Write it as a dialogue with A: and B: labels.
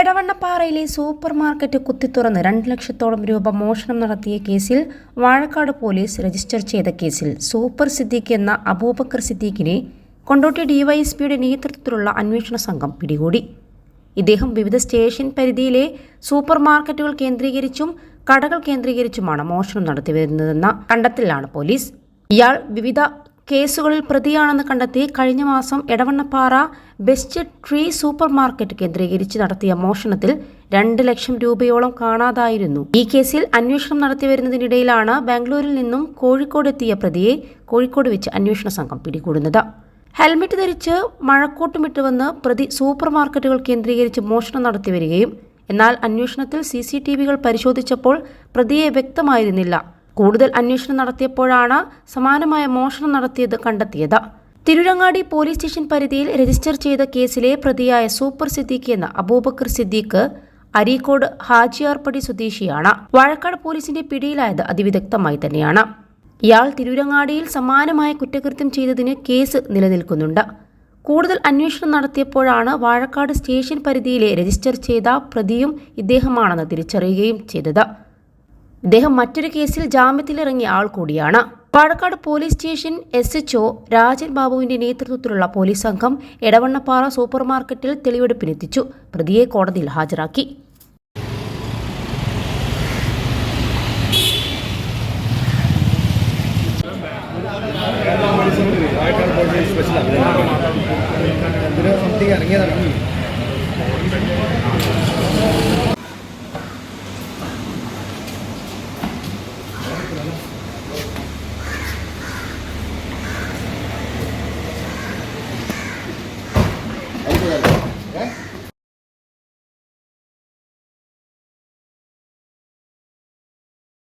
A: എടവണ്ണപ്പാറയിലെ super market കുത്തിത്തുറന്ന് രണ്ട് ലക്ഷത്തോളം രൂപ മോഷണം നടത്തിയ കേസിൽ വാഴക്കാട് പോലീസ് രജിസ്റ്റർ ചെയ്ത കേസിൽ സൂപ്പർ സിദ്ദീഖ് എന്ന അബൂബക്കർ സിദ്ദീഖിനെ കൊണ്ടോട്ടി ഡിവൈഎസ്പിയുടെ നേതൃത്വത്തിലുള്ള അന്വേഷണ സംഘം പിടികൂടി. ഇദ്ദേഹം വിവിധ സ്റ്റേഷൻ പരിധിയിലെ സൂപ്പർ മാർക്കറ്റുകൾ കേന്ദ്രീകരിച്ചും കടകൾ കേന്ദ്രീകരിച്ചുമാണ് മോഷണം നടത്തിവരുന്നതെന്ന കണ്ടെത്തലിലാണ് പോലീസ്. ഇയാൾ വിവിധ കേസുകളിൽ പ്രതിയാണെന്ന് കണ്ടെത്തി കഴിഞ്ഞ മാസം Edavannappara best tree super market കേന്ദ്രീകരിച്ച് നടത്തിയ മോഷണത്തിൽ രണ്ട് ലക്ഷം രൂപയോളം കാണാതായിരുന്നു. ഈ കേസിൽ അന്വേഷണം നടത്തി വരുന്നതിനിടയിലാണ് ബാംഗ്ലൂരിൽ നിന്നും കോഴിക്കോട് എത്തിയ പ്രതിയെ കോഴിക്കോട് വെച്ച് അന്വേഷണ സംഘം പിടികൂടുന്നത്. ഹെൽമെറ്റ് ധരിച്ച് മഴക്കോട്ടുമിട്ട് വന്ന് പ്രതി സൂപ്പർ മാർക്കറ്റുകൾ കേന്ദ്രീകരിച്ച് മോഷണം നടത്തി വരികയും എന്നാൽ അന്വേഷണത്തിൽ സി സി ടി വികൾ പരിശോധിച്ചപ്പോൾ പ്രതിയെ വ്യക്തമായിരുന്നില്ല. കൂടുതൽ അന്വേഷണം നടത്തിയപ്പോഴാണ് സമാനമായ മോഷണം നടത്തിയത് കണ്ടെത്തിയത്. തിരുരങ്ങാടി പോലീസ് സ്റ്റേഷൻ പരിധിയിൽ രജിസ്റ്റർ ചെയ്ത കേസിലെ പ്രതിയായ സൂപ്പർ സിദ്ദീഖ് എന്ന അബൂബക്കർ സിദ്ദീഖ് അരീക്കോട് ഹാജിയാർപ്പടി സ്വദേശിയാണ്. വാഴക്കാട് പോലീസിന്റെ പിടിയിലായത് അതിവിദഗ്ധമായി തന്നെയാണ്. ഇയാൾ തിരൂരങ്ങാടിയിൽ സമാനമായ കുറ്റകൃത്യം ചെയ്തതിന് കേസ് നിലനിൽക്കുന്നുണ്ട്. കൂടുതൽ അന്വേഷണം നടത്തിയപ്പോഴാണ് വാഴക്കാട് സ്റ്റേഷൻ പരിധിയിലെ രജിസ്റ്റർ ചെയ്ത പ്രതിയും ഇദ്ദേഹമാണെന്ന് തിരിച്ചറിയുകയും ചെയ്തത്. ഇദ്ദേഹം മറ്റൊരു കേസിൽ ജാമ്യത്തിലിറങ്ങിയ ആൾ കൂടിയാണ്. Palakkad police station S H O Rajan ബാബുവിന്റെ നേതൃത്വത്തിലുള്ള പോലീസ് സംഘം എടവണ്ണപ്പാറ സൂപ്പർ മാർക്കറ്റിൽ തെളിവെടുപ്പിനെത്തിച്ചു. പ്രതിയെ കോടതിയിൽ ഹാജരാക്കി.
B: Thank you.